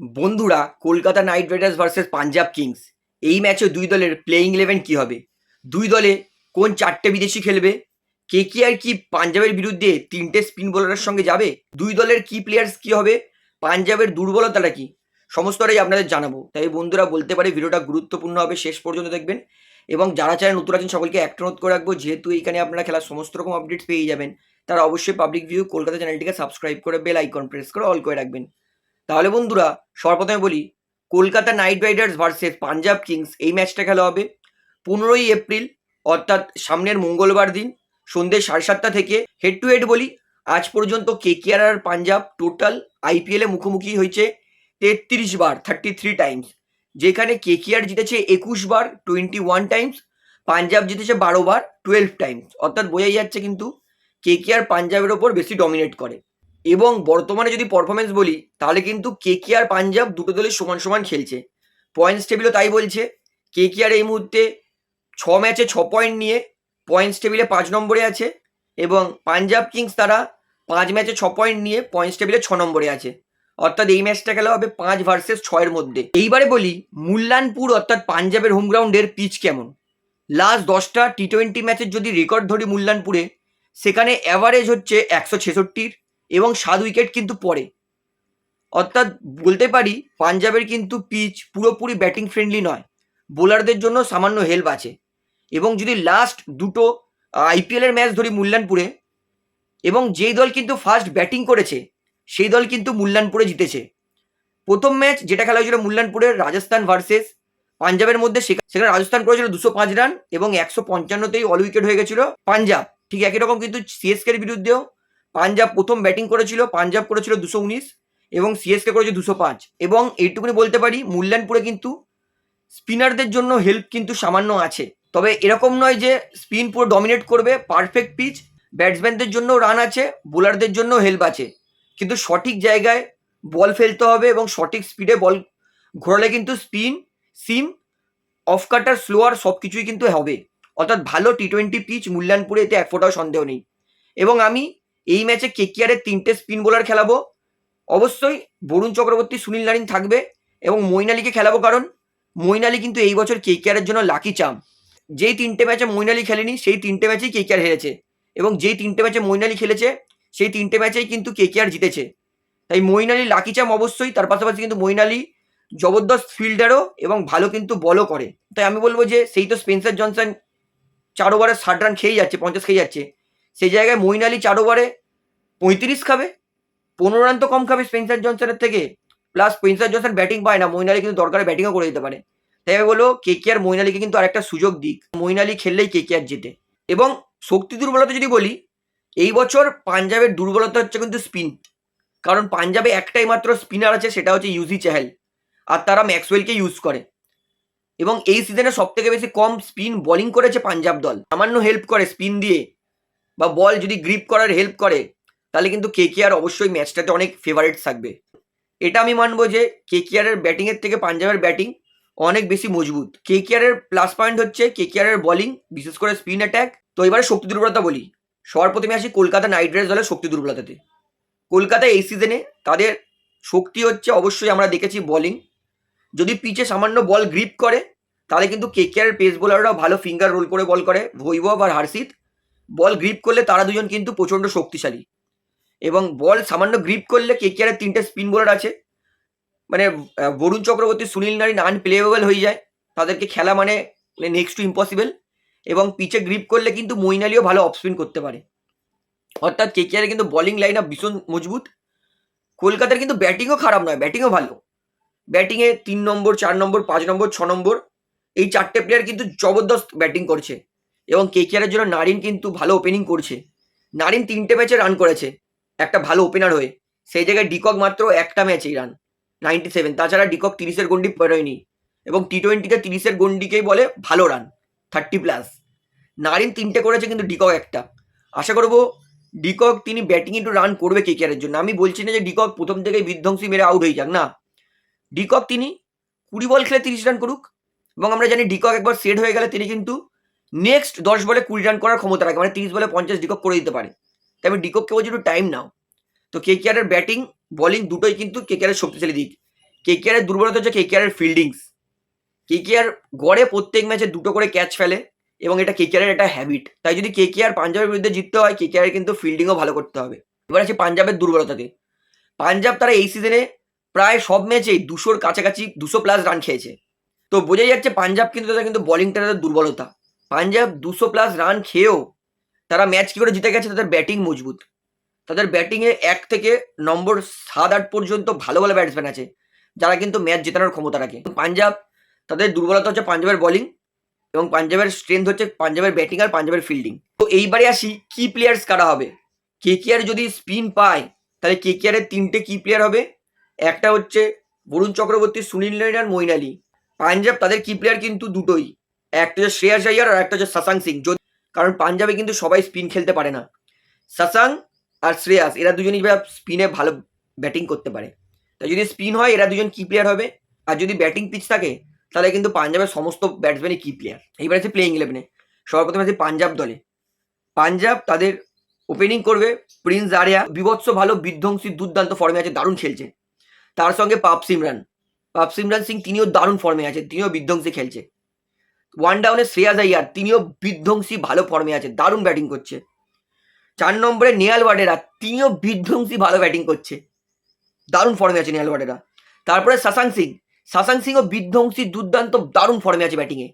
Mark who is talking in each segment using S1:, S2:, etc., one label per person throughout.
S1: বন্ধুরা, Kolkata Knight Riders versus Punjab Kings. এই ম্যাচে দুই দলের প্লেইং ইলেভেন কী হবে? দুই দলে কোন চারটে বিদেশি খেলবে? কে কে আর কি পাঞ্জাবের বিরুদ্ধে তিনটে স্পিন বোলারের সঙ্গে যাবে? দুই দলের কি প্লেয়ার্স কি হবে? পাঞ্জাবের দুর্বলতাটা কি? সমস্তটাই আপনাদের জানাব। তাই বন্ধুরা, বলতে পারি ভিডিওটা গুরুত্বপূর্ণ হবে, শেষ পর্যন্ত দেখবেন। এবং যারা চায় নতুন আছেন সকলকে একটা নোট করে রাখব, যেহেতু এইখানে আপনারা খেলার সমস্ত রকম আপডেটস পেয়ে যাবেন, তারা অবশ্যই পাবলিক ভিউ কলকাতা চ্যানেলটিকে সাবস্ক্রাইব করে বেল আইকন প্রেস করে অল করে রাখবেন। তাহলে বন্ধুরা, সর্বপ্রথমে বলি, Kolkata Knight Riders versus Punjab Kings এই ম্যাচটা খেলা হবে। পনেরোই এপ্রিল, অর্থাৎ সামনের মঙ্গলবার দিন সন্ধ্যে সাড়ে সাতটা থেকে হেড টু হেড বলি। আজ পর্যন্ত কে কেকেআর আর পাঞ্জাব টোটাল আইপিএলে মুখোমুখি হয়েছে তেত্রিশ বার থার্টি থ্রি টাইমস যেখানে কে কেকেআর জিতেছে একুশ বার টোয়েন্টি ওয়ান টাইমস পাঞ্জাব জিতেছে বারো বার টুয়েলভ টাইমস অর্থাৎ বোঝাই যাচ্ছে কিন্তু কে কেকেআর পাঞ্জাবের ওপর বেশি ডমিনেট করে। এবং বর্তমানে যদি পারফরমেন্স বলি, তাহলে কিন্তু কে কে আর পাঞ্জাব দুটো দলের সমান সমান খেলছে। পয়েন্টস টেবিলও তাই বলছে কে কে আর এই মুহূর্তে ছ ম্যাচে ছ পয়েন্ট নিয়ে পয়েন্টস টেবিলে পাঁচ নম্বরে আছে এবং পাঞ্জাব কিংস তারা পাঁচ ম্যাচে ছ পয়েন্ট নিয়ে পয়েন্টস টেবিলে ছ নম্বরে আছে। অর্থাৎ এই ম্যাচটা খেলা হবে পাঁচ ভার্সেস ছয়ের মধ্যে। এইবারে বলি, মুল্লানপুর অর্থাৎ পাঞ্জাবের হোম গ্রাউন্ডের পিচ কেমন? লাস্ট দশটা টি টোয়েন্টি ম্যাচের যদি রেকর্ড ধরি মুল্লানপুরে, সেখানে অ্যাভারেজ হচ্ছে একশো ছেষট্টির। এবং সাত উইকেট কিন্তু পড়ে। অর্থাৎ বলতে পারি, পাঞ্জাবের কিন্তু পিচ পুরোপুরি ব্যাটিং ফ্রেন্ডলি নয়। বোলারদের জন্য সামান্য হেল্প আছে। এবং যদি লাস্ট দুটো আইপিএলের ম্যাচ ধরি মুল্লানপুরে, এবং যেই দল কিন্তু ফার্স্ট ব্যাটিং করেছে, সেই দল কিন্তু মুল্লানপুরে জিতেছে। প্রথম ম্যাচ যেটা খেলা হয়েছিল মুল্লানপুরের রাজস্থান ভার্সেস পাঞ্জাবের মধ্যে, সেখা- সেখানে রাজস্থান করেছিল দুশো পাঁচ রান এবং একশো পঞ্চান্নতেই অল উইকেট হয়ে গেছিল পাঞ্জাব। ঠিক একই রকম কিন্তু সিএসকের বিরুদ্ধেও পাঞ্জাব প্রথম ব্যাটিং করেছিল, পাঞ্জাব করেছিল দুশো উনিশ এবং সিএসকে করেছে দুশো পাঁচ। এবং এইটুকুনি বলতে পারি, মুল্লানপুরে কিন্তু স্পিনারদের জন্য হেল্প কিন্তু সামান্য আছে। তবে এরকম নয় যে স্পিন পুরো ডমিনেট করবে পারফেক্ট পিচ ব্যাটসম্যানদের জন্য রান আছে বোলারদের জন্য হেল্প আছে। কিন্তু সঠিক জায়গায় বল ফেলতে হবে এবং সঠিক স্পিডে বল ঘোরালে কিন্তু spin seam off cutter slower সব কিছুই কিন্তু হবে। অর্থাৎ ভালো টি টোয়েন্টি পিচ মূল্যায়নপুরে এতে এক ফোটাও সন্দেহ নেই। এবং আমি এই ম্যাচে কেকিআরের তিনটে স্পিন বোলার খেলাবো। অবশ্যই বরুণ চক্রবর্তী, সুনীল নারিন থাকবে এবং মইন খেলাবো কারণ মইন কিন্তু এই বছর কেকিআরের জন্য লাকি চাম। যেই তিনটে ম্যাচে মইন খেলেনি, সেই তিনটে ম্যাচেই কেকিআর হেরেছে এবং যেই তিনটে ম্যাচে মইন খেলেছে, সেই তিনটে ম্যাচেই কিন্তু কেকিআর জিতেছে। তাই মইন আলী লাকি চাম অবশ্যই, তার পাশাপাশি কিন্তু মইন জবরদস্ত ফিল্ডারও এবং ভালো কিন্তু বলও করে। তাই আমি বলব যে, সেই তো স্পেন্সার জনসন চার ওভারে ষাট রান খেয়ে যাচ্ছে, পঞ্চাশ খেয়ে যাচ্ছে। সেই জায়গায় মইন আলী চার ওভারে পঁয়ত্রিশ খাবে, পনেরো রান তো কম খাবে স্পেন্সার জনসনের থেকে। প্লাস স্পেন্সার জনসন ব্যাটিং পায় না মইন আলী কিন্তু দরকারে ব্যাটিংও করে দিতে পারে। তাই আমি বলব কে কে আর মইন আলীকে কিন্তু আরেকটা সুযোগ দিক। মইন আলী খেললেই কে কে আর জেতে। এবং শক্তি দুর্বলতা যদি বলি, এই বছর পাঞ্জাবের দুর্বলতা হচ্ছে কিন্তু স্পিন কারণ পাঞ্জাবে একটাই মাত্র স্পিনার আছে, সেটা হচ্ছে ইউজি চেহেল আর তারা ম্যাক্সওয়েলকে ইউজ করে। এবং এই সিজনে সব থেকে বেশি কম স্পিন বোলিং করেছে পাঞ্জাব দল। সামান্য হেল্প করে স্পিন দিয়ে। বা বল যদি গ্রিপ করার হেল্প করে, তাহলে কিন্তু কে কে আর অবশ্যই ম্যাচটাতে অনেক ফেভারিট থাকবে। এটা আমি মানবো যে কে কে আরের ব্যাটিংয়ের থেকে পাঞ্জাবের ব্যাটিং অনেক বেশি মজবুত। কে কে আরের প্লাস পয়েন্ট হচ্ছে কে কে আরের বলিং বিশেষ করে স্পিন অ্যাটাক তো এবারে শক্তি দুর্বলতা বলি। সবার প্রথমে আসি কলকাতা নাইট রাইডার্স দলের শক্তি দুর্বলতাতে। কলকাতা এই সিজনে তাদের শক্তি হচ্ছে অবশ্যই আমরা দেখেছি বোলিং যদি পিচে সামান্য বল গ্রিপ করে, তাহলে কিন্তু কেকেআর পেস বোলাররাও ভালো ফিঙ্গার রোল করে বল করে। ভৈভব আর হার্ষিত বল গ্রিপ করলে তারা দুজন কিন্তু প্রচণ্ড শক্তিশালী। এবং বল সামান্য গ্রিপ করলে কেকেআরের তিনটে স্পিন বোলার আছে। মানে বরুণ চক্রবর্তী, সুনীল নারী নারিন আনপ্লেয়েবল হয়ে যায়। তাদেরকে খেলা মানে নেক্সট টু ইম্পসিবল এবং পিচে গ্রিপ করলে কিন্তু মইন আলীও ভালো অফ স্পিন করতে পারে। অর্থাৎ কেকেআরের কিন্তু বোলিং লাইন আপ ভীষণ মজবুত। কলকাতার কিন্তু ব্যাটিংও খারাপ নয় ব্যাটিংও ভালো। ব্যাটিংয়ে তিন নম্বর, চার নম্বর, পাঁচ নম্বর, ছ নম্বর, এই চারটে প্লেয়ার কিন্তু জবরদস্ত ব্যাটিং করছে। এবং কেকেআরের জন্য নারিন কিন্তু ভালো ওপেনিং করছে। নারিন তিনটে ম্যাচে রান করেছে, একটা ভালো ওপেনার হয়ে। সেই জায়গায় ডিকক মাত্র একটা ম্যাচেই রান নাইনটি সেভেন তাছাড়া ডিকক তিরিশের গন্ডি পেরোয়নি এবং টি টোয়েন্টিতে তিরিশের গন্ডিকেই বলে ভালো রান থার্টি প্লাস নারিন তিনটে করেছে কিন্তু ডিকক একটা। আশা করব ডিকক তিনি ব্যাটিং একটু রান করবে কেকেআরের জন্য। আমি বলছি না যে ডিকক প্রথম থেকেই বিধ্বংসী মেরে আউট হয়ে যাক, না। ডিকক তিনি কুড়ি বল খেলে তিরিশ রান করুক এবং আমরা জানি ডিকক একবার সেট হয়ে গেলে তিনি কিন্তু নেক্সট দশ বলে কুড়ি রান করার ক্ষমতা রাখে মানে তিরিশ বলে পঞ্চাশ ডিকক করে দিতে পারে। তাই আমি ডিকককে বলছি, একটু টাইম নাও। তো কে কেয়ারের ব্যাটিং বলিং দুটোই কিন্তু কে কেয়ারের শক্তিশালী দিক। কে কেকেআরের দুর্বলতা হচ্ছে কে কেকেআরের ফিল্ডিংস কে কেকেআর গড়ে প্রত্যেক ম্যাচে দুটো করে ক্যাচ ফেলে, এবং এটা কে কেকেআরের একটা হ্যাবিট তাই যদি কে কেকেআর পাঞ্জাবের বিরুদ্ধে জিততে হয় কে কেকেআর কিন্তু ফিল্ডিংও ভালো করতে হবে। এবার আছে পাঞ্জাবের দুর্বলতাতে। পাঞ্জাব তারা এই সিজনে প্রায় সব ম্যাচেই দুশোর কাছাকাছি, দুশো প্লাস রান খেয়েছে। তো বোঝাই যাচ্ছে পাঞ্জাব কিন্তু তাদের কিন্তু বোলিংটা তাদের দুর্বলতা। পাঞ্জাব দুশো প্লাস রান খেয়েও তারা ম্যাচ কী করে জিতে গেছে তাদের ব্যাটিং মজবুত। তাদের ব্যাটিংয়ে এক থেকে নম্বর সাত আট পর্যন্ত ভালো ভালো ব্যাটসম্যান আছে, যারা কিন্তু ম্যাচ জেতানোর ক্ষমতা রাখে। পাঞ্জাব তাদের দুর্বলতা হচ্ছে পাঞ্জাবের বলিং এবং পাঞ্জাবের স্ট্রেংথ হচ্ছে পাঞ্জাবের ব্যাটিং আর পাঞ্জাবের ফিল্ডিং তো এইবারে আসি, কি প্লেয়ার্স কারা হবে? কেকেআর যদি স্পিন পায়, তাহলে কেকেআরের তিনটে কি প্লেয়ার হবে? একটা হচ্ছে বরুণ চক্রবর্তী, সুনীল নারিন আর মইন পাঞ্জাব তাদের কি প্লেয়ার কিন্তু দুটোই। একটা হচ্ছে শ্রেয়াস আইয়ার আর একটা হচ্ছে সাসাং সিং, যদি কারণ পাঞ্জাবে কিন্তু সবাই স্পিন খেলতে পারে না। সাসাং আর শ্রেয়াস, এরা দুজনই স্পিনে ভালো ব্যাটিং করতে পারে। তাই যদি স্পিন হয়, এরা দুজন কি প্লেয়ার হবে? আর যদি ব্যাটিং পিচ থাকে, তাহলে কিন্তু পাঞ্জাবের সমস্ত ব্যাটসম্যানই কি প্লেয়ার এইবার আছে প্লেইং ইলেভেনে সর্বপ্রথম আছে পাঞ্জাব দলে। পাঞ্জাব তাদের ওপেনিং করবে প্রিন্স আরিয়া বিভৎস ভালো বিধ্বংসী দুর্দান্ত ফর্মে আছে, দারুণ খেলছে। তার সঙ্গে পাপ সিমরান পাপ সিমরান সিং তিনিও দারুণ ফর্মে আছে, তিনিও বিধ্বংসী খেলছে। ওয়ান ডাউনে শ্রেয়াজ আইয়ার তিনিও বিধ্বংসী ভালো ফর্মে আছে, দারুণ ব্যাটিং করছে। চার নম্বরে নেয়াল ওয়াডেরা তিনিও বিধ্বংসী ভালো ব্যাটিং করছে। দারুণ ফর্মে আছে নেয়াল ওয়াডেরা তারপরে সাসাং সিং, সাসাং সিংও বিধ্বংসী, দুর্দান্ত, দারুণ ফর্মে আছে ব্যাটিংয়ে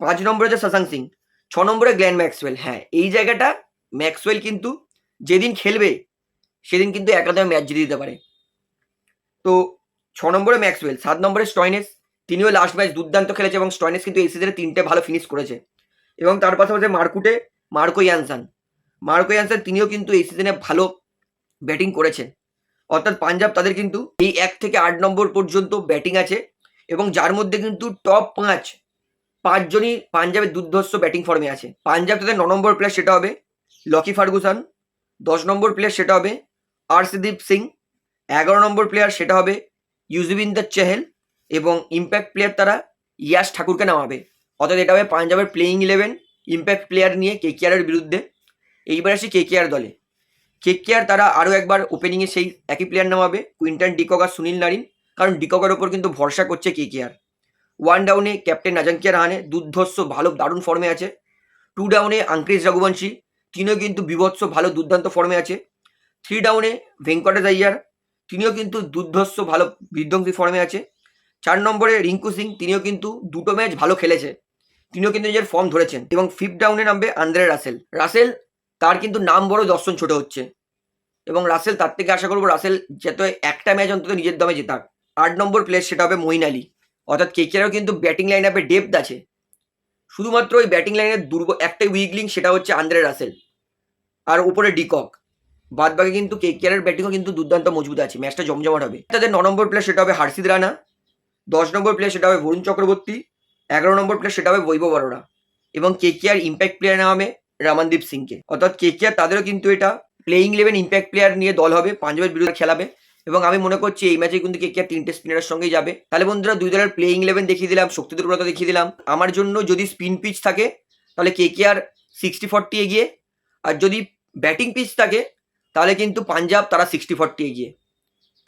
S1: পাঁচ নম্বরে আছে সাসাং সিং, ছ নম্বরে গ্ল্যান ম্যাক্সওয়েল। হ্যাঁ এই জায়গাটা ম্যাক্সওয়েল কিন্তু যেদিন খেলবে, সেদিন কিন্তু একাদমে ম্যাচ জিতে দিতে পারে। তো ছ নম্বরে ম্যাক্সওয়েল, সাত নম্বরে স্টয়নেস তিনিও লাস্ট ম্যাচ দুর্দান্ত খেলেছে এবং স্টয়নেস কিন্তু এই সিজনে তিনটে ভালো ফিনিশ করেছে। এবং তার পাশাপাশি মার্কুটে মার্কো ইয়ানসান। মার্কো ইয়ানসান তিনিও কিন্তু এই সিজনে ভালো ব্যাটিং করেছেন অর্থাৎ পাঞ্জাব তাদের কিন্তু এই এক থেকে আট নম্বর পর্যন্ত ব্যাটিং আছে এবং যার মধ্যে কিন্তু টপ পাঁচ পাঁচজনই পাঞ্জাবের দুর্ধর্ষ ব্যাটিং ফর্মে আছে। পাঞ্জাব তাদের ন নম্বর প্লেয়ার সেটা হবে লকি ফার্গুসান দশ নম্বর প্লেয়ার সেটা হবে আরশদীপ সিং, এগারো নম্বর প্লেয়ার সেটা হবে ইউজবিন্দর চেহেল এবং ইম্প্যাক্ট প্লেয়ার তারা ইয়াস ঠাকুরকে নামাবে। অর্থাৎ এটা হবে পাঞ্জাবের প্লেয়িং ইলেভেন ইম্প্যাক্ট প্লেয়ার নিয়ে কেকেআরের বিরুদ্ধে। এইবার আসি কেকেআর দলে। কেকেআর তারা আরও একবার ওপেনিংয়ে সেই একই প্লেয়ার নামাবে কুইন্টন ডিকক আর সুনীল নারিন কারণ ডিককের ওপর কিন্তু ভরসা করছে কেকেআর ওয়ান ডাউনে ক্যাপ্টেন নাজাঙ্কিয়া রাহানে দুর্ধর্ষ, ভালো, দারুণ ফর্মে আছে। টু ডাউনে আঙ্ক্রিস রঘুবংশী তিনিও কিন্তু বিভৎস, ভালো, দুর্দান্ত ফর্মে আছে। থ্রি ডাউনে ভেঙ্কটেশ আইয়ার তিনিও কিন্তু দুর্ধর্ষ, ভালো, বিধ্বংসী ফর্মে আছে। চার নম্বরে রিঙ্কু সিং, তিনিও কিন্তু দুটো ম্যাচ ভালো খেলেছে। তিনিও কিন্তু নিজের ফর্ম ধরেছেন এবং ফিফ ডাউনে নামবে আন্দ্রে রাসেল। রাসেল, তার কিন্তু নাম বড় দর্শন ছোট হচ্ছে। এবং রাসেল, তার থেকে আশা করব রাসেল যাতে একটা ম্যাচ অন্তত নিজের দমে জেতাক। আট নম্বর প্লেয়ার সেটা হবে মইন আলী। অর্থাৎ কেকেরও কিন্তু ব্যাটিং লাইন আপে ডেপথ আছে। শুধুমাত্র ওই ব্যাটিং লাইনের দুর্ব একটাই উইকলিং সেটা হচ্ছে আন্দ্রে রাসেল। আর উপরে ডিকক। বাদ বাকি কিন্তু কেকেআরের ব্যাটিংও কিন্তু দুর্দান্ত মজবুত আছে। ম্যাচটা জমজমাট হবে। তাদের ন নম্বর প্লেয়ার সেটা হবে হার্ষিদ রানা। দশ নম্বর প্লেয়ার সেটা হবে বরুণ চক্রবর্তী, এগারো নম্বর প্লেয়ার সেটা হবে বৈভব অরোরা এবং কে কে আর ইম্প্যাক্ট প্লেয়ার নামে রামানদীপ সিংকে। অর্থাৎ কে কে আর তাদেরও কিন্তু এটা প্লেইং ইলেভেন ইম্প্যাক্ট প্লেয়ার নিয়ে দল হবে, পাঞ্জাবের বিরুদ্ধে খেলাবে এবং আমি মনে করছি এই ম্যাচে কিন্তু কেকেআর তিনটে স্পিনারের সঙ্গেই যাবে। তাহলে বন্ধুরা দুই দলের প্লেইং ইলেভেন দেখিয়ে দিলাম, শক্তি দুর্বলতা দেখিয়ে দিলাম। আমার জন্য যদি স্পিন পিচ থাকে, তাহলে কে কে আর সিক্সটি ফর্টি এগিয়ে আর যদি ব্যাটিং পিচ থাকে, তাহলে কিন্তু পাঞ্জাব তারা সিক্সটি ফর্টি এগিয়ে।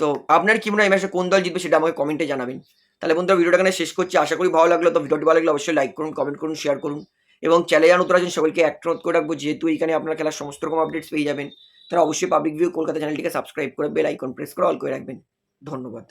S1: তো আপনার কি মনে হয় এই ম্যাচে কোন দল জিতবে সেটা আমাকে কমেন্টে জানাবেন। তাহলে বন্ধুরা ভিডিওটা এখানে শেষ করছি। আশা করি ভালো লাগল। তো ভিডিওটি ভালো লাগলে অবশ্যই লাইক করুন কমেন্ট করুন শেয়ার করুন। এবং চ্যানেল নতুন আছেন, সবাইকে এক অনুরোধ করে রাখব, যেহেতু এখানে আপনার খেলার সমস্ত রকম আপডেটস পেয়ে যাবেন তারা অবশ্যই পাবলিক ভিউ কলকাতা চ্যানেলটিকে সাবস্ক্রাইব করে বেল আইকন প্রেস করে অল করে রাখবেন। ধন্যবাদ।